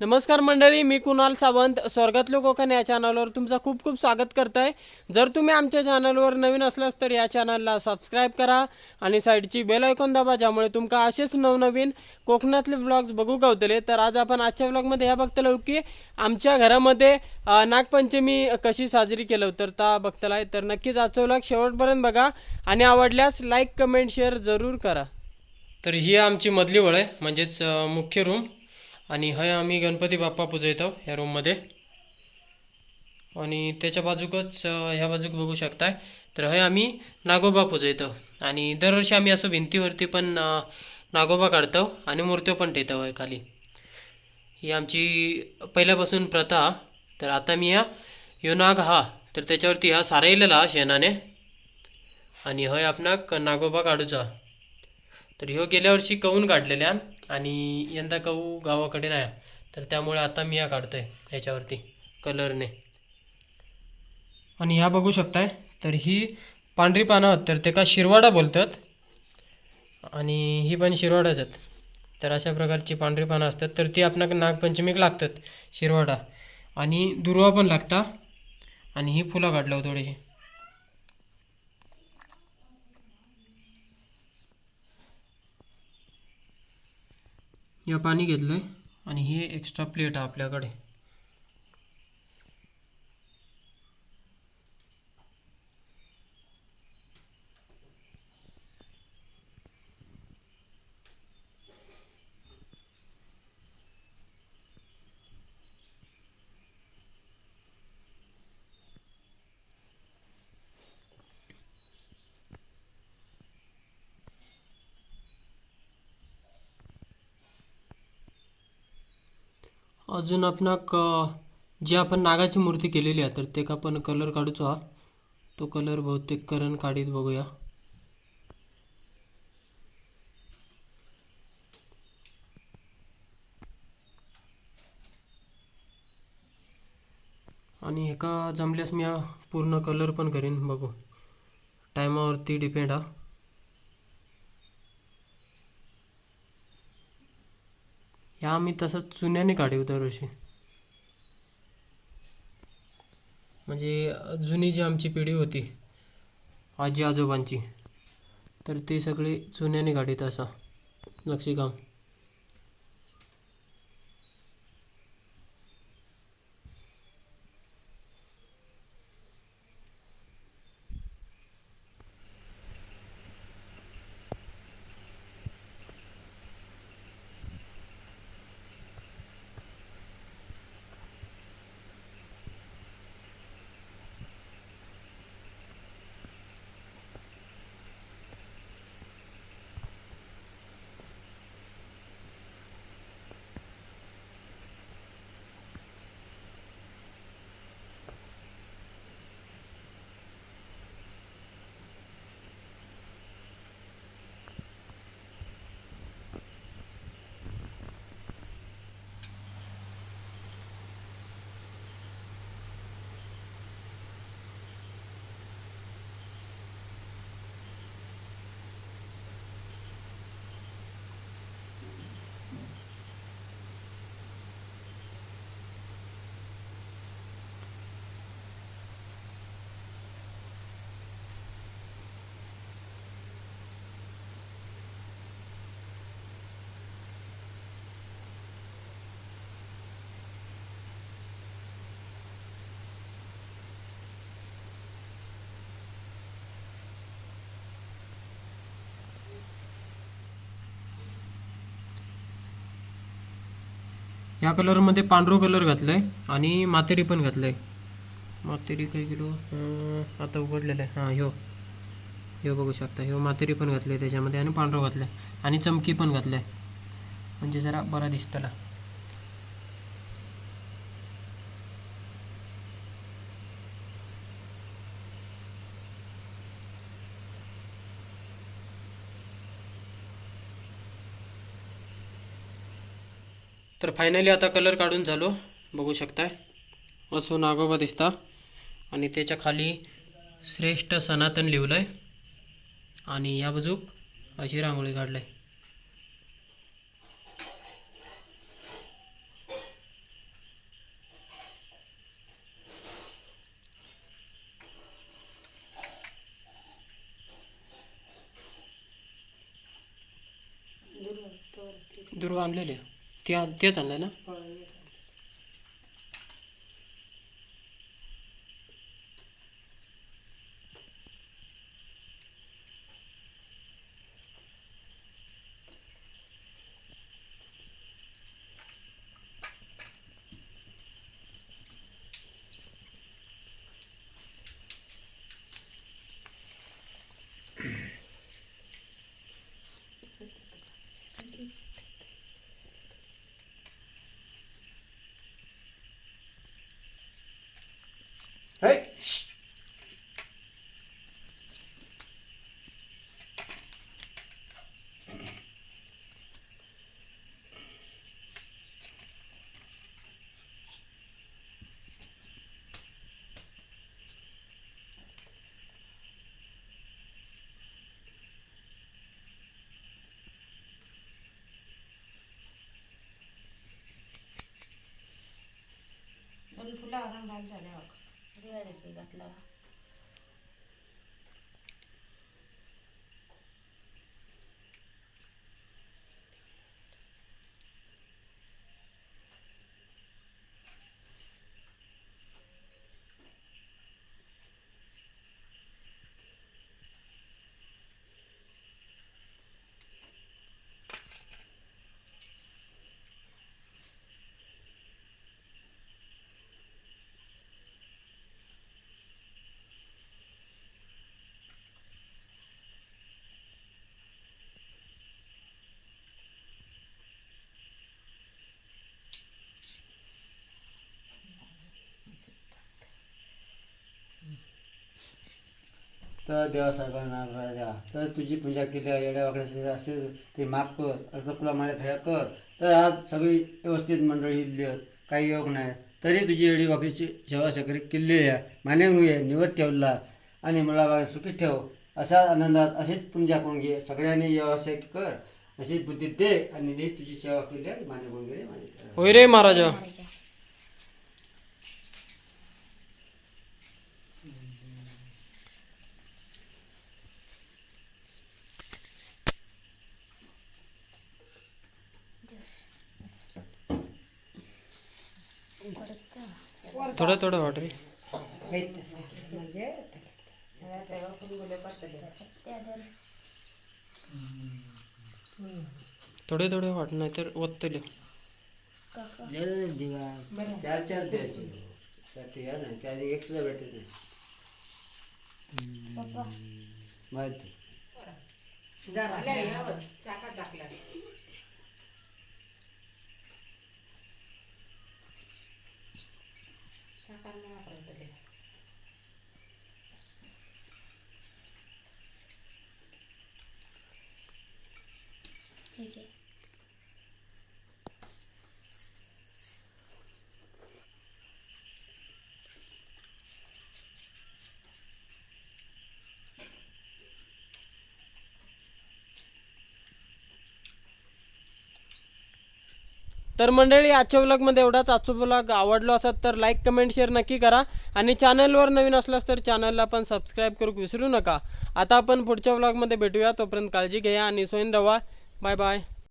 नमस्कार मंडळी मी कुणाल सावंत. स्वर्गातलं कोकण या चॅनलवर तुमचं खूप खूप स्वागत करत आहे जर तुम्ही आमच्या चॅनलवर नवीन असलास तर या चॅनलला सबस्क्राईब करा आणि साईडची बेल ऐकून दाबा ज्यामुळे तुमका असेच नवनवीन कोकणातले व्लॉग्स बघू गावतले. तर आज आपण आजच्या व्लॉगमध्ये ह्या बघतलो की आमच्या घरामध्ये नागपंचमी कशी साजरी केलं तर ता बघतलाय. तर नक्कीच आजचं व्लॉग शेवटपर्यंत बघा आणि आवडल्यास लाईक कमेंट शेअर जरूर करा. तर ही आमची मधली वळ आहे म्हणजेच मुख्य रूम आणि हय आम्ही गणपती बाप्पा पुजयतो ह्या रूममध्ये आणि त्याच्या बाजूकच ह्या बाजूक बघू शकताय. तर हय आम्ही नागोबा पुजयतो. आणि दरवर्षी आम्ही असं भिंतीवरती पण नागोबा काढतो आणि मूर्त्यो पण ठेवतो हय खाली ही आमची पहिल्यापासून प्रथा. तर आता मी हा ह्यो नाग हा. तर त्याच्यावरती हा सारायलेला शेणाने. आणि हय आपणाक नागोबा काढूचा. तर ह्यो गेल्या वर्षी कवून काढलेल्या? आणि यंदा गहू गावाकडे नाही तर त्यामुळे आता मी हा काढतोय ह्याच्यावरती कलरने. आणि ह्या बघू शकताय तर ही पांढरी पानं आहेत तर त्याका शिरवाडा बोलतात. आणि ही पण शिरवाडाच आहेत. तर अशा प्रकारची पांढरी पानं असतात तर ती आपणाक नागपंचमीक लागतात शिरवाडा. आणि दुर्वा पण लागता. आणि ही फुलं काढलं हो थोडीशी. या पाणी घेतलंय आणि हे एक्स्ट्रा प्लेट आहे आपल्याकडे. अजून आपणाक जे आपण नागाची मूर्ती केलेली आहे तर तेका पण कलर काढूचो हा तो कलर बहुतेक करण काढीत बघूया. आणि एका जमल्यास मी पूर्ण कलर पण करीन बघू. टायमावरती डिपेंड हा. ह्या आम्ही तसंच चुन्याने काढीव दरवर्षी म्हणजे जुनी जी आमची पिढी होती आजी आजोबांची तर ते सगळे चुन्याने काढीत असा. नक्षीकाम ह्या कलरमध्ये पांढरो कलर घातलाय आणि मातेरी पण घातलं आहे मातेरी काही किलो आता उघडलेलं आहे. हां ह्यो. ह्यो बघू शकता. ह्यो मातेरी पण घातलाय त्याच्यामध्ये आणि पांढरो आहे आणि चमकी पण घातलं आहे म्हणजे जरा बरा दिसतला. तर फायनली आता कलर काढून झालो. बघू शकताय. असो नागोबा दिसता. आणि त्याच्याखाली श्रेष्ठ सनातन लिहलं आहे आणि या बाजूक अशी रांगोळी काढलं आहे दुर्वा आणलेले. ते आ- तेच आणलं ना दोन फुलं घाल झाल्या बघ घातला तर देवासाहेबांना राजा. तर तुझी पूजा केली आहे, येड्या वाकड्याचे असेल ते माफ कर. असं तुला म्हणत हे कर. तर आज सगळी व्यवस्थित मंडळी इथली काही योग नाही. तरी तुझी येडी वाकडीची सेवा सगळी केलेली आहे. मान्यमुळे निवड ठेवला आणि मला बघा सुखी ठेव. असा आनंदात अशीच पूजा करून घे. सगळ्यांनी व्यवसाय कर. अशीच बुद्धी दे आणि नी तुझी सेवा केली आहे. मान्य करून घे होय रे महाराजा. थोडं थोडं वाट रे म्हणजे तेव्हा फुल गुले पडतले थोडे थोडे वाट नाही तर ओतले. चार चार द्यायचे चार ते या नाही चार एक सुद्धा भेटत नाही माहिती Silahkan nyala perintah Oke. तर मंडळी आजच्या ब्लॉगमध्ये एवढाच. आजचा ब्लॉग आवडलो असत तर लाईक कमेंट शेअर नक्की करा. आणि चॅनलवर नवीन असलास तर चॅनलला पण सबस्क्राईब करू विसरू नका. आता आपण पुढच्या ब्लॉगमध्ये भेटूया. तोपर्यंत काळजी घ्या आणि सोयीन रवा. Bye bye